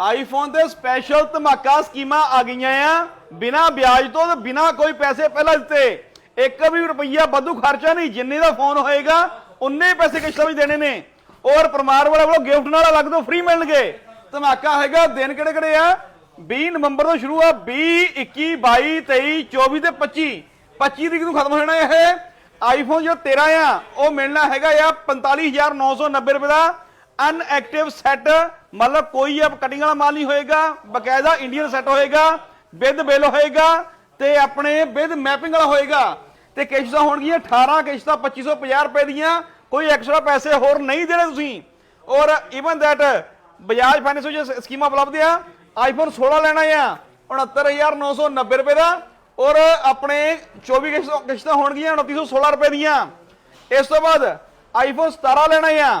IPhone ਤੇ special ਧਮਾਕਾ ਸਕੀਮਾਂ ਆ ਗਈਆਂ ਆ। ਬਿਨਾ ਵਿਆਜ ਤੋਂ ਤੇ ਬਿਨਾ ਕੋਈ ਪੈਸੇ ਪਹਿਲਾਂ ਦਿੱਤੇ। ਇੱਕ ਵੀ ਰੁਪਈਆ ਵਾਧੂ ਖਰਚਾ ਨਹੀਂ, ਜਿੰਨੇ ਦਾ ਫੋਨ ਹੋਏਗਾ, ਉਨੇ ਪੈਸੇ ਕਿਸ਼ਤਾਂ ਵਿੱਚ ਦੇਣੇ ਨੇ। ਔਰ ਪਰਮਾਰ ਵਾਲੇ ਵੱਲੋਂ ਗਿਫਟ ਨਾਲ ਅਲੱਗ ਤੋਂ ਫ੍ਰੀ ਮਿਲਣਗੇ। ਧਮਾਕਾ ਹੋਏਗਾ ਦਿਨ ਕਿਹੜੇ ਕਿਹੜੇ ਆ? 20 ਨਵੰਬਰ ਤੋਂ ਸ਼ੁਰੂ ਆ 20 21 22 23 24 ਤੇ 25 25 ਤਰੀਕ ਨੂੰ ਖਤਮ ਹੋ ਜਾਣਾ ਇਹ। ਆਈਫੋਨ ਜੋ 13 ਆ, ਉਹ ਮਿਲਣਾ ਹੈਗਾ ਆ 45990 ਰੁਪਏ ਦਾ। ਅਨਐਕਟਿਵ ਸੈੱਟ ਮਤਲਬ ਕੋਈ ਆ ਕਟਿੰਗ ਵਾਲਾ ਮਾਲ ਨਹੀਂ ਹੋਏਗਾ, ਬਕਾਇਦਾ ਇੰਡੀਅਨ ਸੈੱਟ ਹੋਏਗਾ, ਵਿਦ ਬਿੱਲ ਹੋਏਗਾ, ਤੇ ਆਪਣੇ ਵਿਦ ਮੈਪਿੰਗ ਵਾਲਾ ਹੋਏਗਾ। ਤੇ ਕਿਸ਼ਤਾਂ ਹੋਣਗੀਆਂ 18 ਕਿਸ਼ਤਾਂ 2550 ਰੁਪਏ ਦੀਆਂ, ਕੋਈ ਐਕਸਟਰਾ ਪੈਸੇ ਹੋਰ ਨਹੀਂ ਦੇਣੇ ਤੁਸੀਂ। ਔਰ ਇਵਨ ਦੈਟ ਬਜਾਜ ਫਾਈਨੈਂਸ ਵਿੱਚ ਸਕੀਮਾਂ ਉਪਲਬਧ ਆ ਆਈਫੋਨ 16 ਲੈਣਾ ਆ 69990 ਰੁਪਏ ਦਾ, ਔਰ ਆਪਣੇ 24 ਕਿਸ਼ਤਾਂ ਕਿਸ਼ਤਾਂ ਹੋਣਗੀਆਂ 2916 ਰੁਪਏ ਦੀਆਂ। ਇਸ ਤੋਂ ਬਾਅਦ ਆਈਫੋਨ 17 ਲੈਣਾ ਆ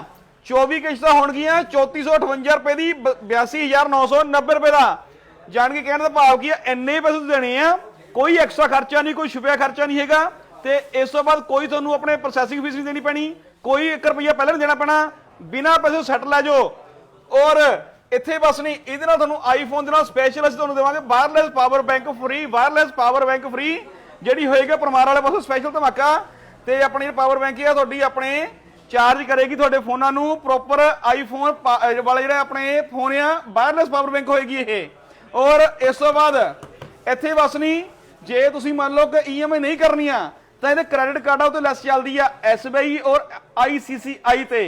24 ਕਿਸ਼ਤਾਂ ਹੋਣਗੀਆਂ 3458 ਰੁਪਏ ਦੀ, ਬ- 82990 ਰੁਪਏ ਦਾ। ਜਾਣ ਕੇ ਕਹਿਣ ਦਾ ਭਾਵ ਕੀ ਹੈ ਇੰਨੇ ਹੀ ਪੈਸੇ ਤੁਸੀਂ ਦੇਣੇ ਆ, ਕੋਈ ਐਕਸਟਰਾ ਖਰਚਾ ਨਹੀਂ, ਕੋਈ ਛੁਪਿਆ ਖਰਚਾ ਨਹੀਂ ਹੈਗਾ, ਤੇ ਇਸ ਤੋਂ ਬਾਅਦ ਕੋਈ ਤੁਹਾਨੂੰ ਆਪਣੇ ਪ੍ਰੋਸੈਸਿੰਗ ਫੀਸ ਨਹੀਂ ਦੇਣੀ ਪੈਣੀ, ਕੋਈ 1 ਰੁਪਿਆ ਪਹਿਲਾਂ ਨਹੀਂ ਦੇਣਾ ਪੈਣਾ, ਬਿਨਾ ਪੈਸੇ ਸੈੱਟ ਲੈ ਜਾਓ। ਔਰ ਇੱਥੇ ਬਸ ਨਹੀਂ, ਇਹਦੇ ਨਾਲ ਤੁਹਾਨੂੰ ਆਈਫੋਨ ਦੇ ਨਾਲ ਸਪੈਸ਼ਲ ਅਸੀਂ ਤੁਹਾਨੂੰ ਦੇਵਾਂਗੇ wireless power bank free wireless power bank free ਜਿਹੜੀ ਹੋਏਗਾ ਪਰਮਾਰ ਵਾਲੇ ਪਾਸੋਂ ਸਪੈਸ਼ਲ ਧਮਾਕਾ, ਤੇ ਆਪਣੀ ਪਾਵਰ ਬੈਂਕ ਆ, ਤੁਹਾਡੀ ਆਪਣੇ ਚਾਰਜ ਕਰੇਗੀ ਤੁਹਾਡੇ ਫੋਨਾਂ ਨੂੰ ਪ੍ਰੋਪਰ ਆਈਫੋਨ ਵਾਲੇ ਜਿਹੜੇ ਆਪਣੇ ਫੋਨ ਆ ਵਾਇਰਲੈਸ ਪਾਵਰ ਬੈਂਕ ਹੋਏਗੀ ਇਹ। ਔਰ ਇਸ ਤੋਂ ਬਾਅਦ ਇੱਥੇ ਬਸ ਨਹੀਂ ਜੇ ਤੁਸੀਂ ਮੰਨ ਲਓ ਕਿ ਈਐਮਆਈ ਨਹੀਂ ਕਰਨੀਆਂ ਤਾਂ ਇਹਦੇ ਕ੍ਰੈਡਿਟ ਕਾਰਡਾਂ ਉੱਤੇ ਲੈਸ ਚੱਲਦੀ ਆ ਐਸਬੀਆਈ ਔਰ ਆਈਸੀਸੀਆਈ ਤੇ।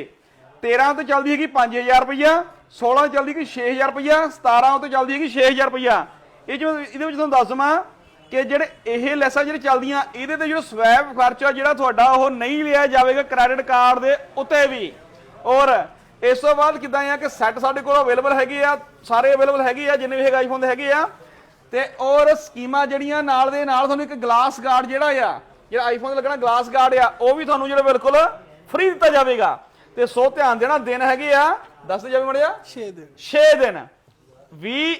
13 ਤੋਂ ਚੱਲਦੀ ਹੈਗੀ 5000 ਰੁਪਇਆ 16 ਤੇ ਚੱਲਦੀ ਹੈਗੀ 6000 ਰੁਪਇਆ 17 ਤੋਂ ਚੱਲਦੀ ਹੈਗੀ 6000 ਰੁਪਇਆ ਇਹ ਜੋ ਇਹਦੇ ਵਿੱਚ ਤੁਹਾਨੂੰ ਦੱਸ ਦਵਾਂ ਕਿ ਜਿਹੜੇ ਇਹ ਲੈਸਾਂ ਜਿਹੜੇ ਚੱਲਦੀਆਂ ਇਹਦੇ ਤੇ ਜਿਹੜਾ ਸਵੈਪ ਖਰਚਾ ਜਿਹੜਾ ਤੁਹਾਡਾ ਉਹ ਨਹੀਂ ਲਿਆ ਜਾਵੇਗਾ ਕ੍ਰੈਡਿਟ ਕਾਰਡ ਦੇ ਉੱਤੇ ਵੀ। ਔਰ ਇਸ ਤੋਂ ਬਾਅਦ ਕਿਦਾਂ ਆ ਕਿ ਸੈੱਟ ਸਾਡੇ ਕੋਲ ਅਵੇਲੇਬਲ ਹੈਗੇ ਆ ਸਾਰੇ ਅਵੇਲੇਬਲ ਹੈਗੇ ਆ ਜਿੰਨੇ ਵੀ ਹੈਗਾ ਆਈਫੋਨ ਦੇ ਹੈਗੇ ਆ। ਤੇ ਔਰ ਸਕੀਮਾਂ ਜਿਹੜੀਆਂ ਨਾਲ ਦੇ ਨਾਲ ਤੁਹਾਨੂੰ ਇੱਕ ਗਲਾਸ ਗਾਰਡ ਜਿਹੜਾ ਆ ਜਿਹੜਾ ਆਈਫੋਨ ਤੇ ਲੱਗਣਾ ਗਲਾਸ ਗਾਰਡ ਆ ਉਹ ਵੀ ਤੁਹਾਨੂੰ ਜਿਹੜਾ ਬਿਲਕੁਲ ਫ੍ਰੀ ਦਿੱਤਾ ਜਾਵੇਗਾ। ਤੇ ਸੋ ਧਿਆਨ ਦੇਣਾ ਦਿਨ ਹੈਗੇ ਆ ਦੱਸ ਦੇ ਜਾਵੇ ਮੜਿਆ 6 ਦਿਨ। 6 ਦਿਨ। 20